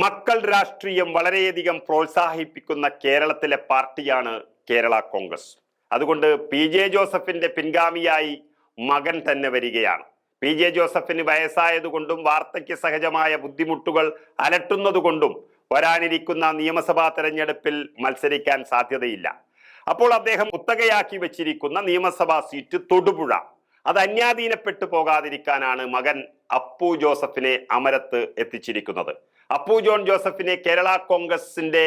മക്കൾ രാഷ്ട്രീയം വളരെയധികം പ്രോത്സാഹിപ്പിക്കുന്ന കേരളത്തിലെ പാർട്ടിയാണ് കേരള കോൺഗ്രസ്. അതുകൊണ്ട് പി ജെ ജോസഫിന്റെ പിൻഗാമിയായി മകൻ തന്നെ വരികയാണ്. പി ജെ ജോസഫിന് വയസ്സായതുകൊണ്ടും വാർദ്ധക്യ സഹജമായ ബുദ്ധിമുട്ടുകൾ അലട്ടുന്നതുകൊണ്ടും വരാനിരിക്കുന്ന നിയമസഭാ തെരഞ്ഞെടുപ്പിൽ മത്സരിക്കാൻ സാധ്യതയില്ല. അപ്പോൾ അദ്ദേഹം കുത്തകയാക്കി വെച്ചിരിക്കുന്ന നിയമസഭാ സീറ്റ് തൊടുപുഴ. അത് അന്യാധീനപ്പെട്ടു പോകാതിരിക്കാനാണ് മകൻ അപ്പു ജോസഫിനെ അമരത്ത് എത്തിച്ചിരിക്കുന്നത്. അപ്പു ജോൺ ജോസഫിനെ കേരള കോൺഗ്രസിന്റെ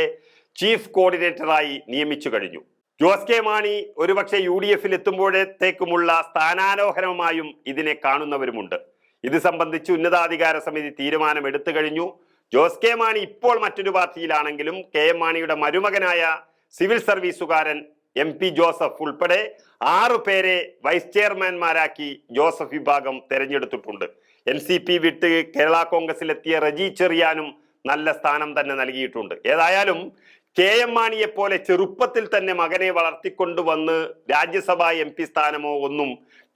ചീഫ് കോർഡിനേറ്ററായി നിയമിച്ചു കഴിഞ്ഞു. ജോസ് കെ മാണി ഒരുപക്ഷെ യു ഡി എഫിൽ എത്തുമ്പോഴത്തേക്കുമുള്ള സ്ഥാനാരോഹണമായും ഇതിനെ കാണുന്നവരുമുണ്ട്. ഇത് സംബന്ധിച്ച് ഉന്നതാധികാര സമിതി തീരുമാനം എടുത്തു കഴിഞ്ഞു. ജോസ് കെ മാണി ഇപ്പോൾ മറ്റൊരു പാർട്ടിയിലാണെങ്കിലും കെ എം മാണിയുടെ മരുമകനായ സിവിൽ സർവീസുകാരൻ എം പി ജോസഫ് ഉൾപ്പെടെ ആറു പേരെ വൈസ് ചെയർമാൻമാരാക്കി ജോസഫ് വിഭാഗം തെരഞ്ഞെടുത്തിട്ടുണ്ട്. എൻ സി പി വിട്ട് കേരള കോൺഗ്രസിലെത്തിയ റജി ചെറിയാനും നല്ല സ്ഥാനം തന്നെ നൽകിയിട്ടുണ്ട്. ഏതായാലും കെ എം മാണിയെ പോലെ ചെറുപ്പത്തിൽ തന്നെ മകനെ വളർത്തിക്കൊണ്ടുവന്ന് രാജ്യസഭാ എം പി സ്ഥാനമോ ഒന്നും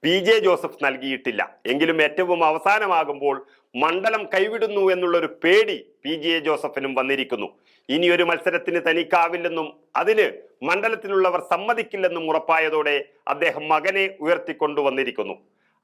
പി ജെ ജോസഫ് നൽകിയിട്ടില്ല. എങ്കിലും ഏറ്റവും അവസാനമാകുമ്പോൾ മണ്ഡലം കൈവിടുന്നു എന്നുള്ളൊരു പേടി പി ജെ ജോസഫിനും വന്നിരിക്കുന്നു. ഇനിയൊരു മത്സരത്തിന് തനിക്കാവില്ലെന്നും അതിന് മണ്ഡലത്തിലുള്ളവർ സമ്മതിക്കില്ലെന്നും ഉറപ്പായതോടെ അദ്ദേഹം മകനെ ഉയർത്തിക്കൊണ്ടുവന്നിരിക്കുന്നു.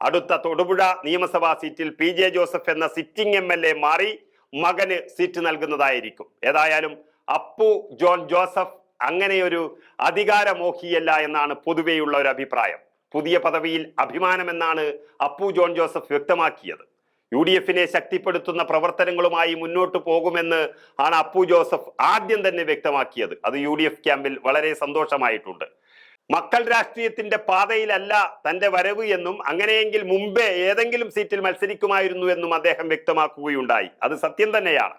അടുത്ത തൊടുപുഴ നിയമസഭാ സീറ്റിൽ പി ജെ ജോസഫ് എന്ന സിറ്റിംഗ് എം എൽ എ മാറി മകന് സീറ്റ് നൽകുന്നതായിരിക്കും. ഏതായാലും അപ്പു ജോൺ ജോസഫ് അങ്ങനെയൊരു അധികാരമോഹിയല്ല എന്നാണ് പൊതുവെയുള്ള ഒരു അഭിപ്രായം. പുതിയ പദവിയിൽ അഭിമാനമെന്നാണ് അപ്പു ജോൺ ജോസഫ് വ്യക്തമാക്കിയത്. യു ഡി എഫിനെ ശക്തിപ്പെടുത്തുന്ന പ്രവർത്തനങ്ങളുമായി മുന്നോട്ട് പോകുമെന്ന് ആണ് അപ്പു ജോസഫ് ആദ്യം തന്നെ വ്യക്തമാക്കിയത്. അത് യു ഡി എഫ് ക്യാമ്പിൽ വളരെ സന്തോഷമായിട്ടുണ്ട്. മക്കൾ രാഷ്ട്രീയത്തിന്റെ പാതയിലല്ല തന്റെ വരവ് എന്നും അങ്ങനെയെങ്കിൽ മുമ്പേ ഏതെങ്കിലും സീറ്റിൽ മത്സരിക്കുമായിരുന്നു എന്നും അദ്ദേഹം വ്യക്തമാക്കുകയുണ്ടായി. അത് സത്യം തന്നെയാണ്.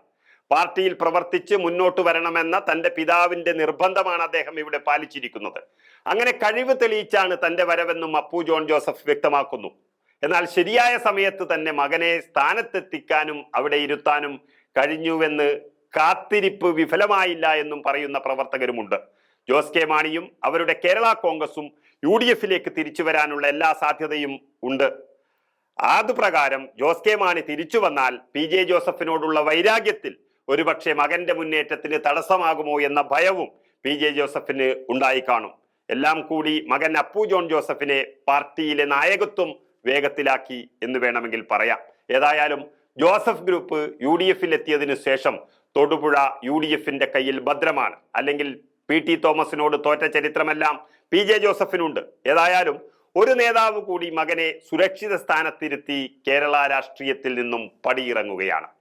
പാർട്ടിയിൽ പ്രവർത്തിച്ച് മുന്നോട്ട് വരണമെന്ന തന്റെ പിതാവിന്റെ നിർബന്ധമാണ് അദ്ദേഹം ഇവിടെ പാലിച്ചിരിക്കുന്നത്. അങ്ങനെ കഴിവ് തെളിയിച്ചാണ് തന്റെ വരവെന്നും അപ്പു ജോൺ ജോസഫ് വ്യക്തമാക്കുന്നു. എന്നാൽ ശരിയായ സമയത്ത് തന്നെ മകനെ സ്ഥാനത്തെത്തിക്കാനും അവിടെ ഇരുത്താനും കഴിഞ്ഞുവെന്ന് കാത്തിരിപ്പ് വിഫലമായില്ല എന്നും പറയുന്ന പ്രവർത്തകരുമുണ്ട്. ജോസ് കെ മാണിയും അവരുടെ കേരള കോൺഗ്രസും യു ഡി എഫിലേക്ക് തിരിച്ചു വരാനുള്ള എല്ലാ സാധ്യതയും ഉണ്ട്. അതുപ്രകാരം ജോസ് കെ മാണി തിരിച്ചു വന്നാൽ പി ജെ ജോസഫിനോടുള്ള വൈരാഗ്യത്തിൽ ഒരുപക്ഷെ മകന്റെ മുന്നേറ്റത്തിന് തടസ്സമാകുമോ എന്ന ഭയവും പി ജെ ജോസഫിന് ഉണ്ടായി കാണും. എല്ലാം കൂടി മകൻ അപ്പു ജോൺ ജോസഫിനെ പാർട്ടിയിലെ നായകത്വം വേഗത്തിലാക്കി എന്ന് വേണമെങ്കിൽ പറയാം. ഏതായാലും ജോസഫ് ഗ്രൂപ്പ് യു ഡി എഫിൽ എത്തിയതിനു ശേഷം തൊടുപുഴ യു ഡി എഫിന്റെ കയ്യിൽ ഭദ്രമാണ്. അല്ലെങ്കിൽ പി ടി തോമസിനോട് തോറ്റ ചരിത്രമെല്ലാം പി ജെ ജോസഫിനുണ്ട്. ഏതായാലും ഒരു നേതാവ് കൂടി മകനെ സുരക്ഷിത സ്ഥാനത്തിരുത്തി കേരള രാഷ്ട്രീയത്തിൽ നിന്നും പടിയിറങ്ങുകയാണ്.